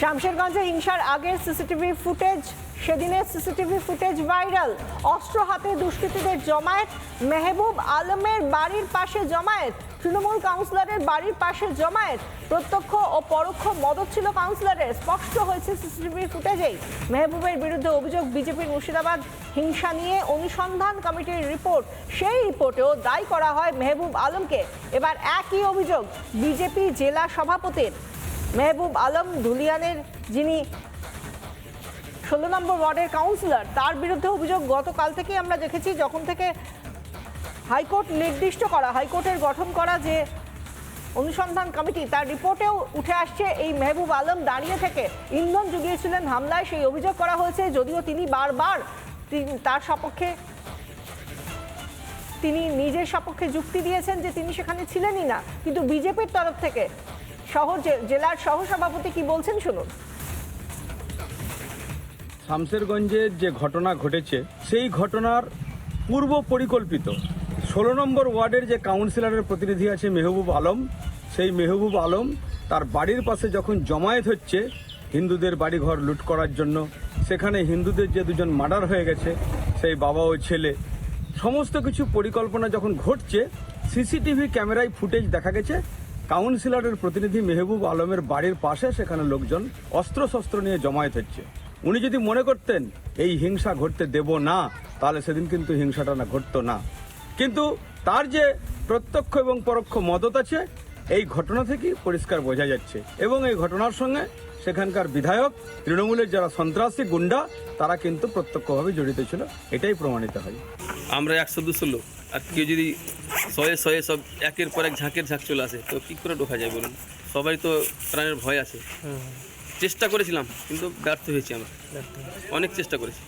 শামশেরগঞ্জে হিংসার আগের CCTV footage, সেদিনের সিসিটিভি ফুটেজ ভাইরাল। অস্ত্র হাতে দুষ্কৃতীদের জমায়েত, মেহবুব আলমের বাড়ির পাশে জমায়েত, তৃণমূল কাউন্সিলরের বাড়ির পাশে জমায়েত। প্রত্যক্ষ ও পরোক্ষ মদত ছিল কাউন্সিলরের। স্পষ্ট হয়েছে সিসিটিভি ফুটেজেই। মেহবুবের বিরুদ্ধে অভিযোগ বিজেপির মুর্শিদাবাদ। হিংসা নিয়ে অনুসন্ধান কমিটির রিপোর্ট। সেই রিপোর্টেও দায়ী করা হয় মেহবুব আলমকে। এবার একই অভিযোগ বিজেপি জেলা সভাপতির। মেহবুব আলম ধুলিয়ানের যিনি ষোলো নম্বর ওয়ার্ডের কাউন্সিলর, তার বিরুদ্ধে অভিযোগ গতকাল থেকেই আমরা দেখেছি, যখন থেকে হাইকোর্ট নির্দিষ্ট করা, হাইকোর্টের গঠন করা যে অনুসন্ধান কমিটি, তার রিপোর্টেও উঠে আসছে, এই মেহবুব আলম দাঁড়িয়ে থেকে ইন্ধন জুগিয়েছিলেন হামলায়, সেই অভিযোগ করা হয়েছে, যদিও তিনি বারবার তার সপক্ষে, তিনি নিজের সপক্ষে যুক্তি দিয়েছেন যে তিনি সেখানে ছিলেনই না, কিন্তু বিজেপির তরফ থেকে শহর জেলার সহসভাপতি কি বলছেন শুনুন। শামশেরগঞ্জের যে ঘটনা ঘটেছে, সেই ঘটনার পূর্ব পরিকল্পিত ষোলো নম্বর ওয়ার্ডের যে কাউন্সিলরের প্রতিনিধি আছে মেহবুব আলম, সেই মেহবুব আলম তার বাড়ির পাশে যখন জমায়েত হচ্ছে হিন্দুদের বাড়িঘর লুট করার জন্য, সেখানে হিন্দুদের যে দুজন মার্ডার হয়ে গেছে, সেই বাবা ও ছেলে, সমস্ত কিছু পরিকল্পনা যখন ঘটছে, সিসিটিভি ক্যামেরায় ফুটেজ দেখা গেছে কাউন্সিলরের প্রতিনিধি মেহবুব আলমের বাড়ির পাশে সেখানে লোকজন অস্ত্রশস্ত্র নিয়ে জমায়েত হচ্ছে। উনি যদি মনে করতেন, এই হিংসা ঘটতে দেব না, তাহলে সেদিন কিন্তু হিংসাটা না ঘটতো না। কিন্তু তার যে প্রত্যক্ষ এবং পরোক্ষ মদত আছে, এই ঘটনা থেকেই পরিষ্কার বোঝা যাচ্ছে। এবং এই ঘটনার সঙ্গে সেখানকার বিধায়ক, তৃণমূলের যারা সন্ত্রাসী গুন্ডা, তারা কিন্তু প্রত্যক্ষভাবে জড়িত ছিল। এটাই প্রমাণিত হয়। আমরা একশো দুশো লোক। আর কেউ যদি শয়ে শয়ে সব একের পর এক ঝাঁকের ঝাঁক চলে আসে তো কী করে ঢোকা যায় বলুন? সবাই তো প্রাণের ভয় আছে। চেষ্টা করেছিলাম কিন্তু ব্যর্থ হয়েছি আমরা। অনেক চেষ্টা করেছি।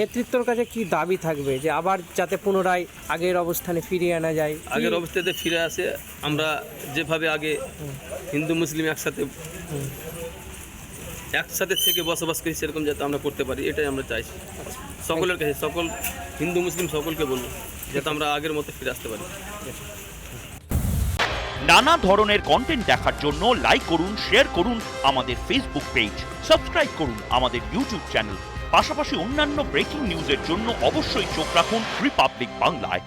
নেতৃত্বর কাছে কি দাবি থাকবে যে আবার যাতে পুনরায় আগের অবস্থানে ফিরিয়ে আনা যায়? আগের অবস্থাতে ফিরে আসে আমরা যেভাবে আগে হিন্দু মুসলিম একসাথে একসাথে থেকে বসবাস করি সেরকম যাতে আমরা করতে পারি এটাই আমরা চাইছি। সকলের কাছে, সকল হিন্দু, মুসলিম সকলকে বলব, যাতে আমরা আগের মতো ফিরে আসতে পারি। নানা ধরনের কন্টেন্ট দেখার জন্য লাইক করুন শেয়ার করুন আমাদের ফেসবুক পেজ সাবস্ক্রাইব করুন আমাদের ইউটিউব চ্যানেল পাশাপাশি অন্যান্য ব্রেকিং নিউজের জন্য অবশ্যই চোখ রাখুন রিপাবলিক বাংলায়